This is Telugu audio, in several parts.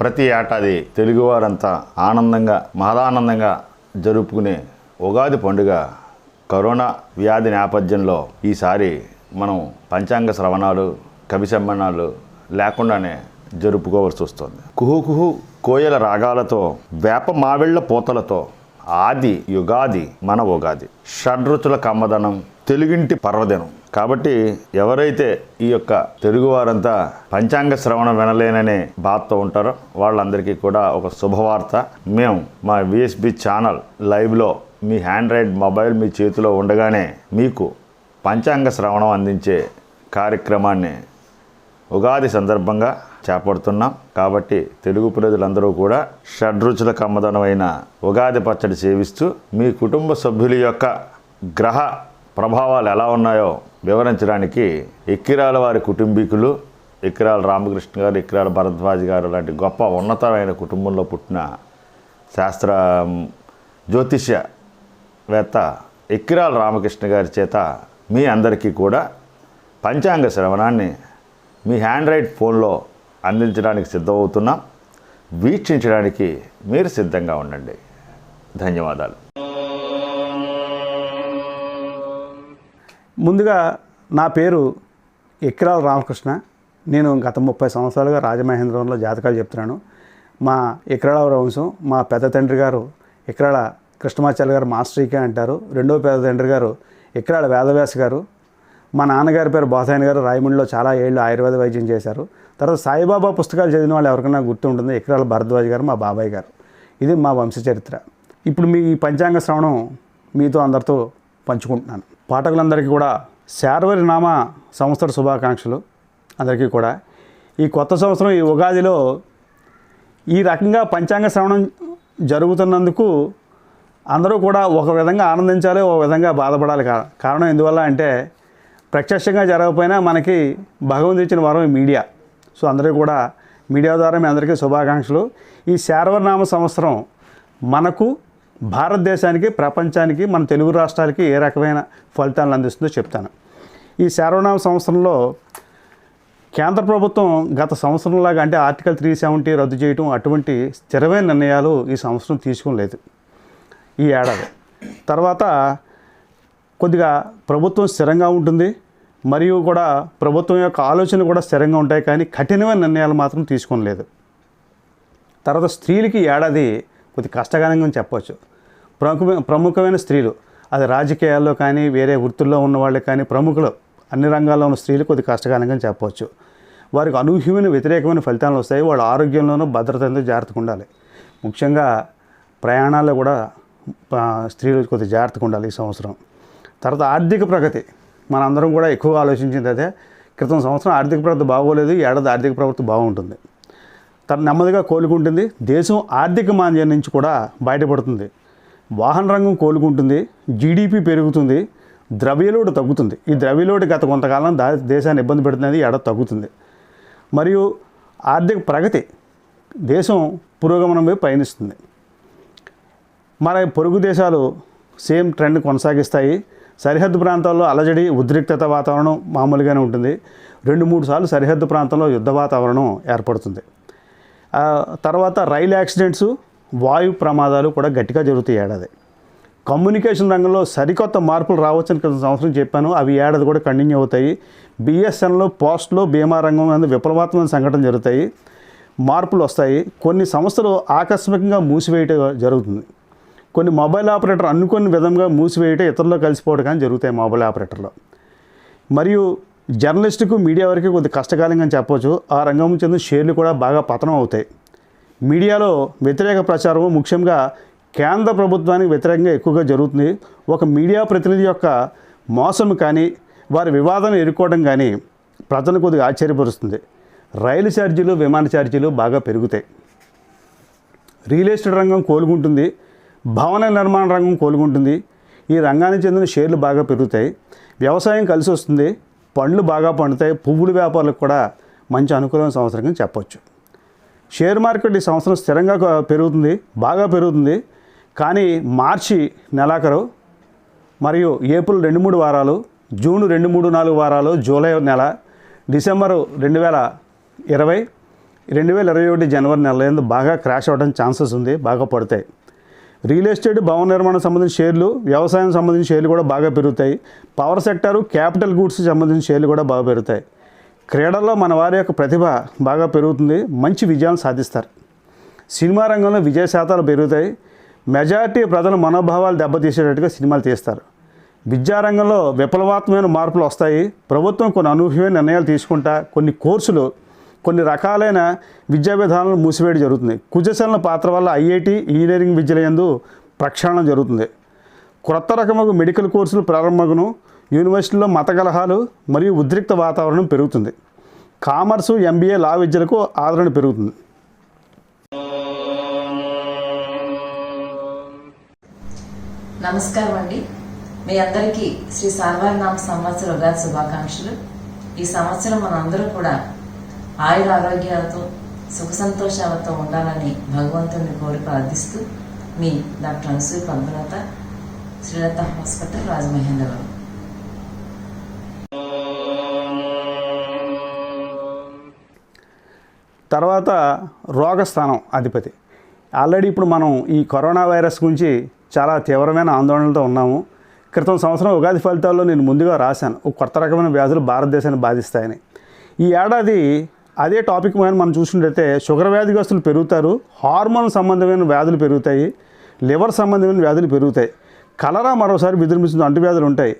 ప్రతి ఏటాది తెలుగువారంతా ఆనందంగా మహదానందంగా జరుపుకునే ఉగాది పండుగ కరోనా వ్యాధి నేపథ్యంలో ఈసారి మనం పంచాంగ శ్రవణాలు కవి సమ్మేళనాలు లేకుండానే జరుపుకోవాల్సి వస్తుంది. కుహు కుహు కోయల రాగాలతో వేప మావిళ్ళ పూతలతో ఆది యుగాది మన ఉగాది. షడ్రుచుల కమ్మదనం తెలుగింటి పర్వదినం. కాబట్టి ఎవరైతే ఈ యొక్క తెలుగువారంతా పంచాంగ శ్రవణం వినలేననే బాధతో ఉంటారో వాళ్ళందరికీ కూడా ఒక శుభవార్త. మేము మా విఎస్బి ఛానల్ లైవ్లో మీ హ్యాండ్రైడ్ మొబైల్ మీ చేతిలో ఉండగానే మీకు పంచాంగ శ్రవణం అందించే కార్యక్రమాన్ని ఉగాది సందర్భంగా చేపడుతున్నాం. కాబట్టి తెలుగు ప్రజలందరూ కూడా షడ్రుచుల కమ్మదనమైన ఉగాది పచ్చడి సేవిస్తూ మీ కుటుంబ సభ్యుల యొక్క గ్రహ ప్రభావాలు ఎలా ఉన్నాయో వివరించడానికి ఎక్కిరాల వారి కుటుంబీకులు ఎక్కిరాల రామకృష్ణ గారు ఎక్కిరాల భరద్వాజ్ గారు లాంటి గొప్ప ఉన్నతమైన కుటుంబంలో పుట్టిన శాస్త్ర జ్యోతిష్యవేత్త ఎక్కిరాల రామకృష్ణ గారి చేత మీ అందరికీ కూడా పంచాంగ శ్రవణాన్ని మీ హ్యాండ్రైడ్ ఫోన్లో అందించడానికి సిద్ధమవుతున్నాం. వీక్షించడానికి మీరు సిద్ధంగా ఉండండి. ధన్యవాదాలు. ముందుగా నా పేరు ఎక్కిరాల రామకృష్ణ. నేను గత ముప్పై సంవత్సరాలుగా రాజమహేంద్రంలో జాతకాలు చెప్తున్నాను. మా ఎక్రాల వంశం మా పెద్ద తండ్రి గారు ఎక్రాల కృష్ణమాచార్య గారు మాస్టరీకే అంటారు. రెండో పెద్ద తండ్రి గారు ఎక్రాల వేదవ్యాస గారు. మా నాన్నగారి పేరు బోసాయన గారు. రాయమండ్రిలో చాలా ఏళ్ళు ఆయుర్వేద వైద్యం చేశారు. తర్వాత సాయిబాబా పుస్తకాలు చదివిన వాళ్ళు ఎవరికైనా గుర్తుంటుంది? ఎక్రాల భరద్వాజ్ గారు మా బాబాయ్ గారు. ఇది మా వంశ చరిత్ర. ఇప్పుడు మీ పంచాంగ శ్రవణం మీతో అందరితో పంచుకుంటున్నాను. పాఠకులందరికీ కూడా శార్వరి నామ సంవత్సర శుభాకాంక్షలు అందరికీ కూడా. ఈ కొత్త సంవత్సరం ఈ ఉగాదిలో ఈ రకంగా పంచాంగ శ్రవణం జరుగుతున్నందుకు అందరూ కూడా ఒక విధంగా ఆనందించాలి ఒక విధంగా బాధపడాలి కారణం ఎందువల్ల అంటే ప్రత్యక్షంగా జరగకపోయినా మనకి భగవంతు ఇచ్చిన వరం మీడియా. సో అందరూ కూడా మీడియా ద్వారా మీ అందరికీ శుభాకాంక్షలు. ఈ శార్వనామ సంవత్సరం మనకు భారతదేశానికి ప్రపంచానికి మన తెలుగు రాష్ట్రాలకి ఏ రకమైన ఫలితాలను అందిస్తుందో చెప్తాను. ఈ శార్వనామ సంవత్సరంలో కేంద్ర ప్రభుత్వం గత సంవత్సరంలాగా అంటే ఆర్టికల్ త్రీ సెవెంటీ రద్దు చేయటం అటువంటి స్థిరమైన నిర్ణయాలు ఈ సంవత్సరం తీసుకోలేదు. ఈ ఏడాది. తర్వాత కొద్దిగా ప్రభుత్వం స్థిరంగా ఉంటుంది. మరియు కూడా ప్రభుత్వం యొక్క ఆలోచన కూడా స్థిరంగా ఉంటాయి. కానీ కఠినమైన నిర్ణయాలు మాత్రం తీసుకోలేదు. తర్వాత స్త్రీలకి ఏడాది కొద్ది కష్టకరంగా చెప్పవచ్చు ప్రముఖ ప్రముఖమైన స్త్రీలు అది రాజకీయాల్లో కానీ వేరే వృత్తుల్లో ఉన్న వాళ్ళు కానీ ప్రముఖులు అన్ని రంగాల్లో ఉన్న స్త్రీలు కొద్ది కష్టకరంగా చెప్పవచ్చు వారికి అనూహ్యమైన వ్యతిరేకమైన ఫలితాలు వస్తాయి. వాళ్ళ ఆరోగ్యంలోనూ భద్రతతో జాగ్రత్తగా ఉండాలి. ముఖ్యంగా ప్రయాణాల్లో కూడా స్త్రీలు కొద్దిగా జాగ్రత్తగా ఉండాలి ఈ సంవత్సరం. తర్వాత ఆర్థిక ప్రగతి. మనందరం కూడా ఎక్కువగా ఆలోచించింది అదే. క్రితం సంవత్సరం ఆర్థిక ప్రగతి బాగోలేదు. ఏడాది ఆర్థిక ప్రగతి బాగుంటుంది. తన నెమ్మదిగా కోలుకుంటుంది. దేశం ఆర్థిక మాంద్యం నుంచి కూడా బయటపడుతుంది. వాహన రంగం కోలుకుంటుంది. జీడిపి పెరుగుతుంది. ద్రవ్యలోడు తగ్గుతుంది. ఈ ద్రవ్యలోడు గత కొంతకాలం దా దేశాన్ని ఇబ్బంది పెడుతున్నది ఎడ తగ్గుతుంది. మరియు ఆర్థిక ప్రగతి దేశం పురోగమనం వైపు పయనిస్తుంది. మన పొరుగు దేశాలు సేమ్ ట్రెండ్ కొనసాగిస్తాయి. సరిహద్దు ప్రాంతాల్లో అలజడి ఉద్రిక్తత వాతావరణం మామూలుగానే ఉంటుంది. రెండు మూడు సార్లు సరిహద్దు ప్రాంతంలో యుద్ధ వాతావరణం ఏర్పడుతుంది. తర్వాత రైలు యాక్సిడెంట్స్ వాయు ప్రమాదాలు కూడా గట్టిగా జరుగుతాయి ఏడాది. కమ్యూనికేషన్ రంగంలో సరికొత్త మార్పులు రావచ్చని క్రితం సంవత్సరం చెప్పాను. అవి ఏడాది కూడా కంటిన్యూ అవుతాయి. బిఎస్ఎన్లో పోస్ట్లో బీమా రంగం నందు విప్లవాత్మక సంఘటన జరుగుతాయి. మార్పులు వస్తాయి. కొన్ని సంస్థలు ఆకస్మికంగా మూసివేయటం జరుగుతుంది. కొన్ని మొబైల్ ఆపరేటర్ అనుకున్న విధంగా మూసివేయటం ఇతరుల్లో కలిసిపోవడం కానీ జరుగుతాయి మొబైల్ ఆపరేటర్లో. మరియు జర్నలిస్టుకు మీడియా వరకు కొద్ది కష్టకాలంగా చెప్పవచ్చు ఆ రంగం చెందిన షేర్లు కూడా బాగా పతనం అవుతాయి. మీడియాలో వ్యతిరేక ప్రచారం ముఖ్యంగా కేంద్ర ప్రభుత్వానికి వ్యతిరేకంగా ఎక్కువగా జరుగుతుంది. ఒక మీడియా ప్రతినిధి యొక్క మోసం కానీ వారి వివాదాన్ని ఎదుర్కోవడం కానీ ప్రజలను కొద్దిగా ఆశ్చర్యపరుస్తుంది. రైలు ఛార్జీలు విమాన ఛార్జీలు బాగా పెరుగుతాయి. రియల్ ఎస్టేట్ రంగం కోలుకుంటుంది. భవన నిర్మాణ రంగం కోలుకుంటుంది. ఈ రంగానికి చెందిన షేర్లు బాగా పెరుగుతాయి. వ్యవసాయం కలిసి వస్తుంది. పండ్లు బాగా పండుతాయి పువ్వుల వ్యాపారులకు కూడా మంచి అనుకూలమైన సంవత్సరంగా చెప్పొచ్చు. షేర్ మార్కెట్ ఈ సంవత్సరం స్థిరంగా పెరుగుతుంది బాగా పెరుగుతుంది. కానీ మార్చి నెలాఖరు మరియు ఏప్రిల్ రెండు మూడు వారాలు జూన్ రెండు మూడు నాలుగు వారాలు జూలై నెల డిసెంబరు రెండు వేల ఇరవై రెండు వేల ఇరవై ఒకటి జనవరి నెల ఎందు బాగా క్రాష్ అవ్వడం ఛాన్సెస్ ఉంది బాగా పడతాయి. రియల్ ఎస్టేట్ భవన నిర్మాణం సంబంధించిన షేర్లు వ్యవసాయం సంబంధించిన షేర్లు కూడా బాగా పెరుగుతాయి. పవర్ సెక్టారు క్యాపిటల్ గూడ్స్ సంబంధించిన షేర్లు కూడా బాగా పెరుగుతాయి. క్రీడల్లో మన వారి యొక్క ప్రతిభ బాగా పెరుగుతుంది. మంచి విజయాలు సాధిస్తారు. సినిమా రంగంలో విజయ శాతాలు పెరుగుతాయి. మెజారిటీ ప్రజల మనోభావాలు దెబ్బతీసేటట్టుగా సినిమాలు తీస్తారు. విద్యారంగంలో విప్లవాత్మకమైన మార్పులు వస్తాయి. ప్రభుత్వం కొన్ని అనూహ్యమైన నిర్ణయాలు తీసుకుంటా కొన్ని కోర్సులు కొన్ని రకాలైన విద్యా విధానాలను మూసివేయడం జరుగుతుంది. కుజశలన పాత్ర వల్ల ఐఐటి ఇంజనీరింగ్ విద్యలయందు ప్రక్షాళన జరుగుతుంది. క్రొత్త రకము మెడికల్ కోర్సులు ప్రారంభమగును. యూనివర్సిటీలో మత కలహాలు మరియు ఉద్రిక్త వాతావరణం పెరుగుతుంది. కామర్సు ఎంబీఏ లా విద్యలకు ఆదరణ పెరుగుతుంది. నమస్కారం అండి మీ అందరికీ శ్రీ సార్వారినామ సంవత్సర ఉగాది శుభాకాంక్షలు. ఈ సంవత్సరం మనందరూ కూడా ఆయుర ఆరోగ్యాలతో సుఖ సంతోషాలతో ఉండాలని భగవంతుని కోరి ప్రార్థిస్తూ మీ డాక్టర్ అనసూయ పద్మలత శ్రీలత హాస్పిటల్ రాజమహేంద్రవరం. తర్వాత రోగస్థానం అధిపతి. ఆల్రెడీ ఇప్పుడు మనం ఈ కరోనా వైరస్ గురించి చాలా తీవ్రమైన ఆందోళనలతో ఉన్నాము. క్రితం సంవత్సరం ఉగాది ఫలితాల్లో నేను ముందుగా రాశాను. ఒక కొత్త రకమైన వ్యాధులు భారతదేశాన్ని బాధిస్తాయని. ఈ ఏడాది అదే టాపిక్ మీద మనం చూసినట్టయితే షుగర్ వ్యాధిగ్రస్తులు పెరుగుతారు హార్మోన్ సంబంధమైన వ్యాధులు పెరుగుతాయి లివర్ సంబంధమైన వ్యాధులు పెరుగుతాయి. కలరా మరోసారి విజృంభిస్తుంది అంటువ్యాధులు ఉంటాయి.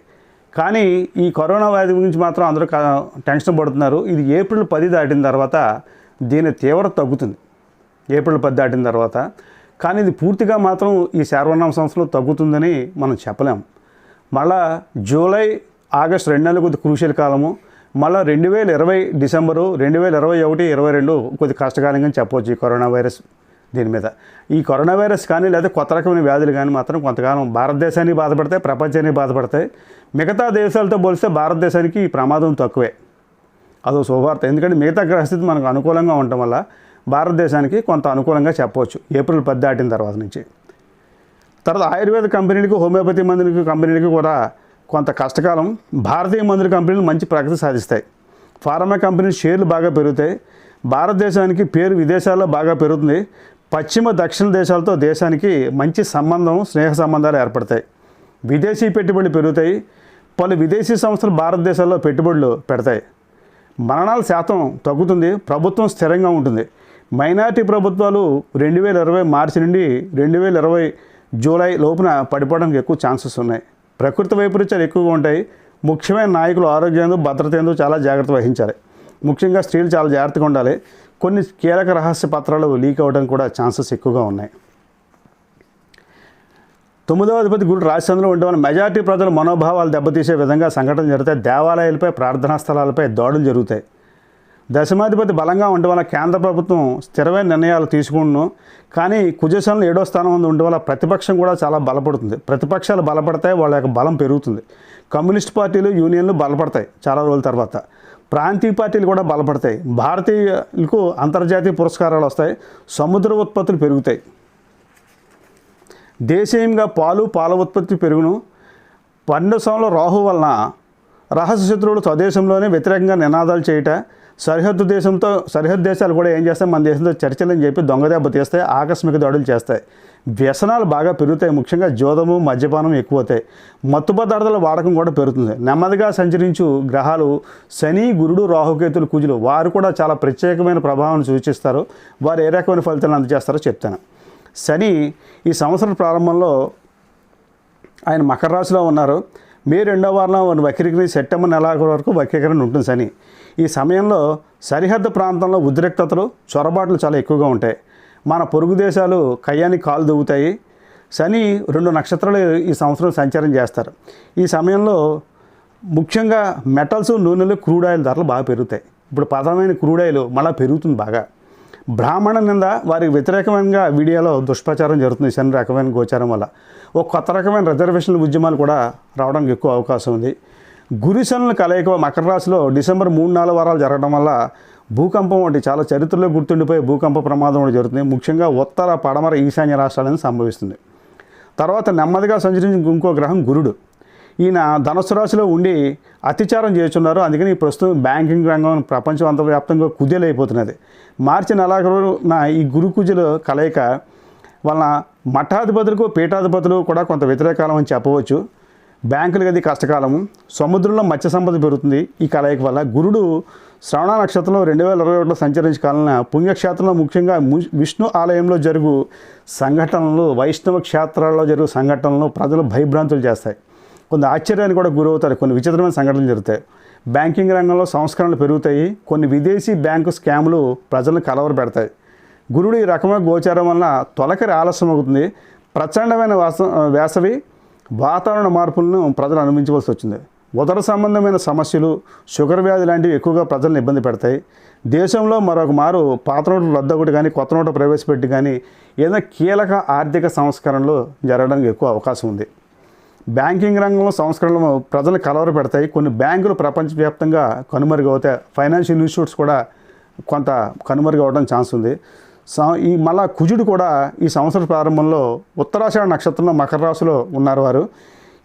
కానీ ఈ కరోనా వ్యాధి గురించి మాత్రం అందరూ క- టెన్షన్ పడుతున్నారు. ఇది ఏప్రిల్ పది దాటిన తర్వాత దీని తీవ్రత తగ్గుతుంది. ఏప్రిల్ పది దాటిన తర్వాత. కానీ ఇది పూర్తిగా మాత్రం ఈ శార్వనామ సంవత్సరంలో తగ్గుతుందని మనం చెప్పలేము మళ్ళా జూలై ఆగస్ట్ రెండు నెలలు కొద్ది క్రూషియల్ కాలము మళ్ళీ రెండు వేల ఇరవై డిసెంబరు రెండు వేల ఇరవై ఒకటి ఇరవై రెండు కొద్ది కష్టకాలంగా చెప్పవచ్చు ఈ కరోనా వైరస్ దీని మీద. ఈ కరోనా వైరస్ కానీ లేదా కొత్త రకమైన వ్యాధులు కానీ మాత్రం కొంతకాలం భారతదేశాన్ని బాధపడతాయి ప్రపంచాన్ని బాధపడతాయి. మిగతా దేశాలతో పోలిస్తే భారతదేశానికి ఈ ప్రమాదం తక్కువే. అదో శుభవార్త. ఎందుకంటే మిగతా గ్రహస్థితి మనకు అనుకూలంగా ఉండటం వల్ల భారతదేశానికి కొంత అనుకూలంగా చెప్పవచ్చు ఏప్రిల్ పది దాటిన తర్వాత నుంచి. తర్వాత ఆయుర్వేద కంపెనీలకు హోమియోపతి మందులకి కంపెనీలకి కూడా కొంత కష్టకాలం భారతీయ మందుల కంపెనీలు మంచి ప్రగతి సాధిస్తాయి. ఫార్మా కంపెనీ షేర్లు బాగా పెరుగుతాయి. భారతదేశానికి పేరు విదేశాల్లో బాగా పెరుగుతుంది. పశ్చిమ దక్షిణ దేశాలతో దేశానికి మంచి సంబంధం స్నేహ సంబంధాలు ఏర్పడతాయి. విదేశీ పెట్టుబడులు పెరుగుతాయి. పలు విదేశీ సంస్థలు భారతదేశాల్లో పెట్టుబడులు పెడతాయి. మరణాల శాతం తగ్గుతుంది. ప్రభుత్వం స్థిరంగా ఉంటుంది. మైనారిటీ ప్రభుత్వాలు రెండు వేల ఇరవై మార్చి నుండి రెండు వేల ఇరవై జూలై లోపున పడిపోవడానికి ఎక్కువ ఛాన్సెస్ ఉన్నాయి. ప్రకృతి వైపరీత్యాలు ఎక్కువగా ఉంటాయి. ముఖ్యమైన నాయకులు ఆరోగ్యం భద్రత ఏందో చాలా జాగ్రత్త వహించాలి. ముఖ్యంగా స్త్రీలు చాలా జాగ్రత్తగా ఉండాలి. కొన్ని కీలక రహస్య పత్రాలు లీక్ అవ్వడానికి కూడా ఛాన్సెస్ ఎక్కువగా ఉన్నాయి. తొమ్మిదవ అధిపతి గురు రాజచంద్రులు ఉండడం మెజార్టీ ప్రజల మనోభావాలు దెబ్బతీసే విధంగా సంఘటనలు జరుగుతాయి. దేవాలయాలపై ప్రార్థనా స్థలాలపై దాడులు జరుగుతాయి. దశమాధిపతి బలంగా ఉండడం వల్ల కేంద్ర ప్రభుత్వం స్థిరమైన నిర్ణయాలు తీసుకుంటును కానీ కుజశంలో ఏడో స్థానం ఉంది ఉండడం వల్ల ప్రతిపక్షం కూడా చాలా బలపడుతుంది. ప్రతిపక్షాలు బలపడతాయి వాళ్ళ యొక్క బలం పెరుగుతుంది. కమ్యూనిస్ట్ పార్టీలు యూనియన్లు బలపడతాయి చాలా రోజుల తర్వాత. ప్రాంతీయ పార్టీలు కూడా బలపడతాయి. భారతీయులకు అంతర్జాతీయ పురస్కారాలు వస్తాయి. సముద్ర ఉత్పత్తులు పెరుగుతాయి. దేశీయంగా పాలు పాల ఉత్పత్తి పెరుగును. పన్నెండు సంవత్సరంలో రాహు వలన రహస్య శత్రువులు స్వదేశంలోనే వ్యతిరేకంగా నినాదాలు చేయట. సరిహద్దు దేశంతో సరిహద్దు దేశాలు కూడా ఏం చేస్తాయి? మన దేశంతో చర్చలని చెప్పి దొంగ దెబ్బ తీస్తాయి ఆకస్మిక దాడులు చేస్తాయి. వ్యసనాలు బాగా పెరుగుతాయి. ముఖ్యంగా జోదము మద్యపానం ఎక్కువ అవుతాయి మత్తు పదార్థాల వాడకం కూడా పెరుగుతుంది. నెమ్మదిగా సంచరించు గ్రహాలు శని గురుడు రాహుకేతులు కుజులు వారు కూడా చాలా ప్రత్యేకమైన ప్రభావాన్ని సూచిస్తారు. వారు ఏ రకమైన ఫలితాలు అందజేస్తారో చెప్తాను. శని ఈ సంవత్సరం ప్రారంభంలో ఆయన మకర రాశిలో ఉన్నారు. మే రెండో వారంలో వక్రీకరణ సెప్టెంబర్ నెలాఖరు వరకు వక్రీకరణ ఉంటుంది శని. ఈ సమయంలో సరిహద్దు ప్రాంతంలో ఉద్రిక్తతలు చొరబాట్లు చాలా ఎక్కువగా ఉంటాయి. మన పొరుగు దేశాలు కయ్యానికి కాలు దువ్వుతాయి శని రెండు నక్షత్రాలు ఈ సంవత్సరం సంచారం చేస్తారు. ఈ సమయంలో ముఖ్యంగా మెటల్స్ నూనెలు క్రూడ్ ఆయిల్ ధరలు బాగా పెరుగుతాయి. ఇప్పుడు పదమైన క్రూడ్ ఆయిల్ మళ్ళీ పెరుగుతుంది బాగా. బ్రాహ్మణ నింద వారికి వ్యతిరేకమైన వీడియోలో దుష్ప్రచారం జరుగుతుంది శని రకమైన గోచారం వల్ల. ఒక కొత్త రకమైన రిజర్వేషన్ల ఉద్యమాలు కూడా రావడానికి ఎక్కువ అవకాశం ఉంది. గురిశనుల కలయిక మకర రాశిలో డిసెంబర్ మూడు నాలుగు వారాలు జరగడం వల్ల భూకంపం వంటి చాలా చరిత్రలో గుర్తుండిపోయే భూకంప ప్రమాదం కూడా జరుగుతుంది. ముఖ్యంగా ఉత్తర పడమర ఈశాన్య రాష్ట్రాలను సంభవిస్తుంది. తర్వాత నెమ్మదిగా సంచరించిన ఇంకో గ్రహం గురుడు. ఈయన ధనుసు రాశిలో ఉండి అత్యాచారం చేస్తున్నారు. అందుకని ఈ ప్రస్తుతం బ్యాంకింగ్ రంగం ప్రపంచం అంతర్వ్యాప్తంగా కుదేలైపోతున్నది. మార్చి నెలాఖరున ఈ గురు కుజలు కలయిక వలన మఠాధిపతులకు పీఠాధిపతులు కూడా కొంత వ్యతిరేకాలం అని చెప్పవచ్చు. బ్యాంకులకి అది కష్టకాలము సముద్రంలో మత్స్య సంపద పెరుగుతుంది. ఈ కలయిక వల్ల గురుడు శ్రవణ నక్షత్రంలో రెండు వేల ఇరవై ఒకటిలో సంచరించే కాలన పుణ్యక్షేత్రంలో ముఖ్యంగా విష్ణు ఆలయంలో జరుగు సంఘటనలు వైష్ణవ క్షేత్రాల్లో జరుగు సంఘటనలు ప్రజలు భయభ్రాంతులు చేస్తాయి. కొన్ని ఆశ్చర్యానికి కూడా గురవుతారు. కొన్ని విచిత్రమైన సంఘటనలు జరుగుతాయి. బ్యాంకింగ్ రంగంలో సంస్కరణలు పెరుగుతాయి. కొన్ని విదేశీ బ్యాంకు స్కాములు ప్రజలను కలవర పెడతాయి గురుడు ఈ రకమైన గోచారం వలన తొలకరి ఆలస్యం అవుతుంది. ప్రచండమైన వాస వేసవి వాతావరణ మార్పులను ప్రజలు అనుభవించవలసి వచ్చింది. ఉదర సంబంధమైన సమస్యలు షుగర్ వ్యాధి లాంటివి ఎక్కువగా ప్రజలను ఇబ్బంది పెడతాయి. దేశంలో మరొక మారు పాత నోట్లు రద్దు ఒకటి కానీ కొత్త నోటు ప్రవేశపెట్టి కానీ ఏదైనా కీలక ఆర్థిక సంస్కరణలు జరగడానికి ఎక్కువ అవకాశం ఉంది. బ్యాంకింగ్ రంగంలో సంస్కరణలు ప్రజలు కలవర పెడతాయి. కొన్ని బ్యాంకులు ప్రపంచవ్యాప్తంగా కనుమరుగవుతాయి. ఫైనాన్షియల్ ఇన్స్టిట్యూట్స్ కూడా కొంత కనుమరుగవడం ఛాన్స్ ఉంది. ఈ మళ్ళా కుజుడు కూడా ఈ సంవత్సర ప్రారంభంలో ఉత్తరాషాఢ నక్షత్రంలో మకర రాశిలో ఉన్నారు వారు.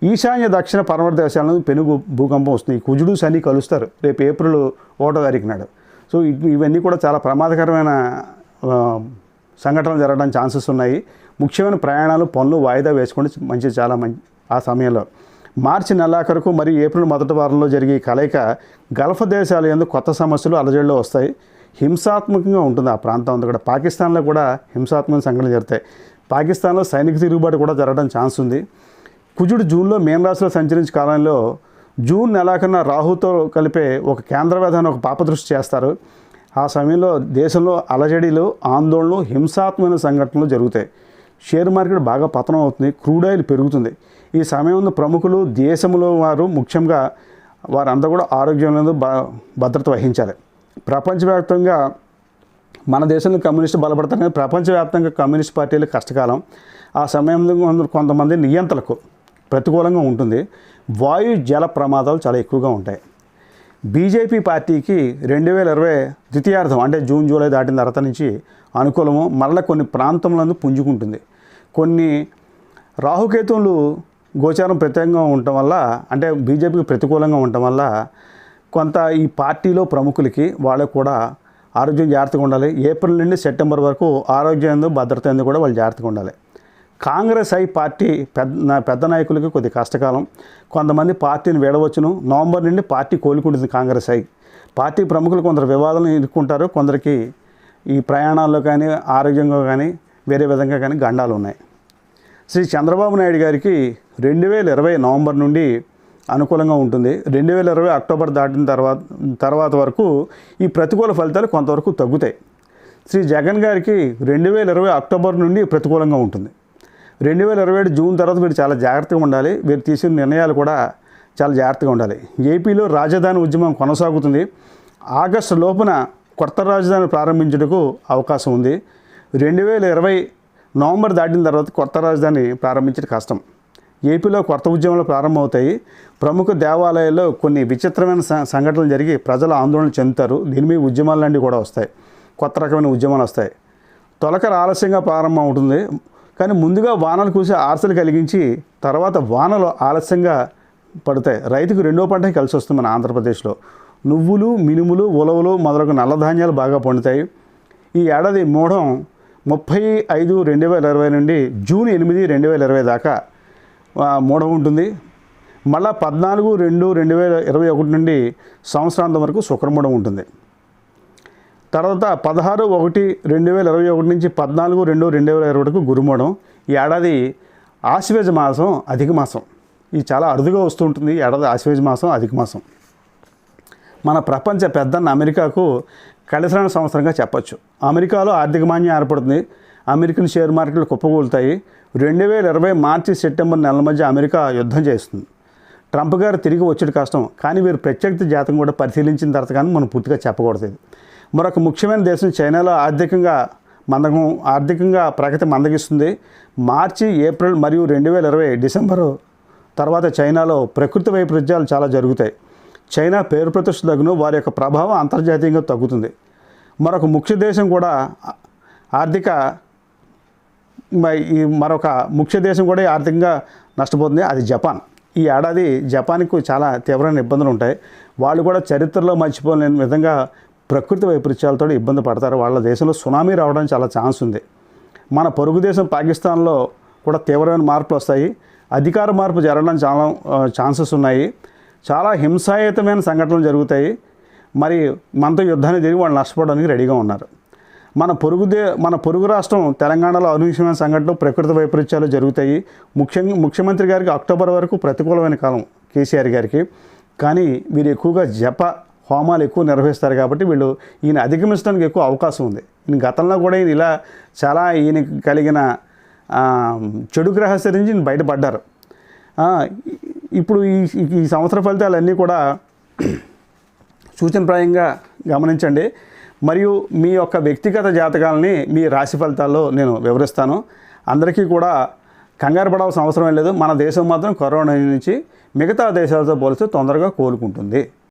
ఈశాన్య దక్షిణ పర్వత దేశాలను పెనుగు భూకంపం వస్తుంది. ఈ కుజుడు శని కలుస్తారు. రేపు ఏప్రిల్ ఒకటో తారీఖు నాడు. సో ఇవన్నీ కూడా చాలా ప్రమాదకరమైన సంఘటనలు జరగడానికి ఛాన్సెస్ ఉన్నాయి. ముఖ్యమైన ప్రయాణాలు పనులు వాయిదా వేసుకుంటే మంచి చాలా మంచి ఆ సమయంలో. మార్చి నెలాఖరుకు మరియు ఏప్రిల్ మొదటి వారంలో జరిగే కలయిక గల్ఫ్ దేశాల ఎందు కొత్త సమస్యలు అలజడిలో వస్తాయి. హింసాత్మకంగా ఉంటుంది ఆ ప్రాంతం అంతా కూడా. పాకిస్తాన్లో కూడా హింసాత్మక సంఘటనలు జరుగుతాయి. పాకిస్తాన్లో సైనిక తిరుగుబాటు కూడా జరగడం ఛాన్స్ ఉంది. కుజుడు జూన్లో మేన్ రాశిలో సంచరించే కాలంలో జూన్ నెలాఖరున రాహుతో కలిపే ఒక కేంద్ర ఒక పాపదృష్టి చేస్తారు. ఆ సమయంలో దేశంలో అలజడిలు ఆందోళనలు హింసాత్మక సంఘటనలు జరుగుతాయి. షేర్ మార్కెట్ బాగా పతనం అవుతుంది క్రూడ్ ఆయిల్ పెరుగుతుంది. ఈ సమయంలో ప్రముఖులు దేశంలో వారు ముఖ్యంగా వారంతా కూడా ఆరోగ్యంలో భద్రత వహించాలి. ప్రపంచవ్యాప్తంగా మన దేశంలో కమ్యూనిస్ట్ బలపడతారు కానీ ప్రపంచవ్యాప్తంగా కమ్యూనిస్ట్ పార్టీలు కష్టకాలం. ఆ సమయంలో కొంతమంది నియంత్రలకు ప్రతికూలంగా ఉంటుంది. వాయు జల ప్రమాదాలు చాలా ఎక్కువగా ఉంటాయి. బీజేపీ పార్టీకి రెండు వేల ఇరవై ద్వితీయార్థం అంటే జూన్ జూలై దాటిన తర్వాత నుంచి అనుకూలము మరల కొన్ని ప్రాంతంలో పుంజుకుంటుంది. కొన్ని రాహుకేతువులు గోచారం ప్రత్యేకంగా ఉండటం వల్ల అంటే బీజేపీకి ప్రతికూలంగా ఉండటం వల్ల కొంత ఈ పార్టీలో ప్రముఖులకి వాళ్ళకు కూడా ఆరోగ్యం జాగ్రత్తగా ఉండాలి. ఏప్రిల్ నుండి సెప్టెంబర్ వరకు ఆరోగ్యం భద్రత కూడా వాళ్ళు జాగ్రత్తగా ఉండాలి. కాంగ్రెస్ ఐ పార్టీ పెద్ద పెద్ద నాయకులకి కొద్ది కష్టకాలం. కొంతమంది పార్టీని వీడవచ్చును. నవంబర్ నుండి పార్టీ కోలుకుంటుంది కాంగ్రెస్ ఐ పార్టీ ప్రముఖులు కొందరు వివాదాలను ఎదుర్కొంటారు. కొందరికి ఈ ప్రయాణాల్లో కానీ ఆరోగ్యంగా కానీ వేరే విధంగా కానీ గండాలు ఉన్నాయి. శ్రీ చంద్రబాబు నాయుడు గారికి రెండు వేల ఇరవై నవంబర్ నుండి అనుకూలంగా ఉంటుంది. రెండు వేల ఇరవై అక్టోబర్ దాటిన తర్వాత తర్వాత వరకు ఈ ప్రతికూల ఫలితాలు కొంతవరకు తగ్గుతాయి. శ్రీ జగన్ గారికి రెండు వేల ఇరవై అక్టోబర్ నుండి ప్రతికూలంగా ఉంటుంది. రెండు వేల ఇరవై ఏడు జూన్ తర్వాత మీరు చాలా జాగ్రత్తగా ఉండాలి. మీరు తీసిన నిర్ణయాలు కూడా చాలా జాగ్రత్తగా ఉండాలి. ఏపీలో రాజధాని ఉద్యమం కొనసాగుతుంది. ఆగస్టు లోపున కొత్త రాజధాని ప్రారంభించుటకు అవకాశం ఉంది. రెండు వేల ఇరవై నవంబర్ దాటిన తర్వాత కొత్త రాజధాని ప్రారంభించడం కష్టం. ఏపీలో కొత్త ఉద్యమాలు ప్రారంభమవుతాయి. ప్రముఖ దేవాలయాల్లో కొన్ని విచిత్రమైన సంఘటనలు జరిగి ప్రజలు ఆందోళన చెందుతారు. దీని మీద ఉద్యమాలు లాంటివి కూడా వస్తాయి. కొత్త రకమైన ఉద్యమాలు వస్తాయి. తొలకర ఆలస్యంగా ప్రారంభం అవుతుంది కానీ ముందుగా వానలు కూసి ఆర్సలు కలిగించి తర్వాత వానలు ఆలస్యంగా పడతాయి. రైతుకు రెండో పంట కలిసి వస్తుంది మన ఆంధ్రప్రదేశ్లో. నువ్వులు మినుములు ఉలవలు మొదలగు నల్లధాన్యాలు బాగా పండుతాయి. ఈ ఏడాది మూఢం ముప్పై ఐదు రెండు వేల ఇరవై నుండి జూన్ ఎనిమిది రెండు వేల ఇరవై దాకా మూఢం ఉంటుంది. మళ్ళా పద్నాలుగు రెండు రెండు వేల ఇరవై ఒకటి నుండి సంవత్సరాంతం వరకు శుక్రమూఢం ఉంటుంది. తర్వాత పదహారు ఒకటి రెండు వేల ఇరవై ఒకటి నుంచి పద్నాలుగు రెండు రెండు వేల ఇరవై వరకు గురుమోడం ఈ ఏడాది ఆశ్వేజ మాసం అధిక మాసం. ఇది చాలా అరుదుగా వస్తూ ఉంటుంది. ఏడాది ఆశ్వేజ మాసం అధిక మాసం. మన ప్రపంచ పెద్దన్న అమెరికాకు కలిసిన సంవత్సరంగా చెప్పచ్చు. అమెరికాలో ఆర్థిక మాన్యం ఏర్పడుతుంది. అమెరికన్ షేర్ మార్కెట్లు కుప్పకూలుతాయి. రెండు వేల ఇరవై మార్చి సెప్టెంబర్ నెలల మధ్య అమెరికా యుద్ధం చేస్తుంది. ట్రంప్ గారు తిరిగి వచ్చేది కష్టం. కానీ వీరు ప్రత్యక్ష జాతకం కూడా పరిశీలించిన తర్వాత కానీ మనం పూర్తిగా చెప్పకూడదు మరొక ముఖ్యమైన దేశం చైనాలో ఆర్థికంగా మందకం ఆర్థికంగా ప్రగతి మందగిస్తుంది. మార్చి ఏప్రిల్ మరియు రెండు వేల ఇరవై డిసెంబరు తర్వాత చైనాలో ప్రకృతి వైపరీత్యాలు చాలా జరుగుతాయి. చైనా పేరు ప్రతిష్ట తగ్గును వారి యొక్క ప్రభావం అంతర్జాతీయంగా తగ్గుతుంది. మరొక ముఖ్య దేశం కూడా ఆర్థిక ఈ మరొక ముఖ్య దేశం కూడా ఆర్థికంగా నష్టపోతుంది. అది జపాన్. ఈ ఏడాది జపాన్కు చాలా తీవ్రమైన ఇబ్బందులు ఉంటాయి. వాళ్ళు కూడా చరిత్రలో మర్చిపోలేని విధంగా ప్రకృతి వైపరీత్యాలతో ఇబ్బంది పడతారు. వాళ్ళ దేశంలో సునామీ రావడానికి చాలా ఛాన్స్ ఉంది. మన పొరుగు దేశం పాకిస్తాన్లో కూడా తీవ్రమైన మార్పులు వస్తాయి. అధికార మార్పు జరగడానికి చాలా ఛాన్సెస్ ఉన్నాయి. చాలా హింసాయుతమైన సంఘటనలు జరుగుతాయి. మరి మనతో యుద్ధాన్ని తిరిగి వాళ్ళు నష్టపోవడానికి రెడీగా ఉన్నారు. మన పొరుగు దే మన పొరుగు రాష్ట్రం తెలంగాణలో అనూహ్యమైన సంఘటనలు ప్రకృతి వైపరీత్యాలు జరుగుతాయి. ముఖ్యంగా ముఖ్యమంత్రి గారికి అక్టోబర్ వరకు ప్రతికూలమైన కాలం కేసీఆర్ గారికి. కానీ వీరు ఎక్కువగా జప హోమాలు ఎక్కువ నిర్వహిస్తారు కాబట్టి వీళ్ళు ఈయన అధిగమించడానికి ఎక్కువ అవకాశం ఉంది. ఈయన గతంలో కూడా ఈయన ఇలా చాలా ఈయన కలిగిన చెడు గ్రహస్థ నుంచి ఈయన బయటపడ్డారు. ఇప్పుడు ఈ ఈ సంవత్సర ఫలితాలన్నీ కూడా సూచనప్రాయంగా గమనించండి. మరియు మీ యొక్క వ్యక్తిగత జాతకాలని మీ రాశి ఫలితాల్లో నేను వివరిస్తాను. అందరికీ కూడా కంగారు పడాల్సిన అవసరం లేదు. మన దేశం మాత్రం కరోనా నుంచి మిగతా దేశాలతో పోలిస్తే తొందరగా కోలుకుంటుంది.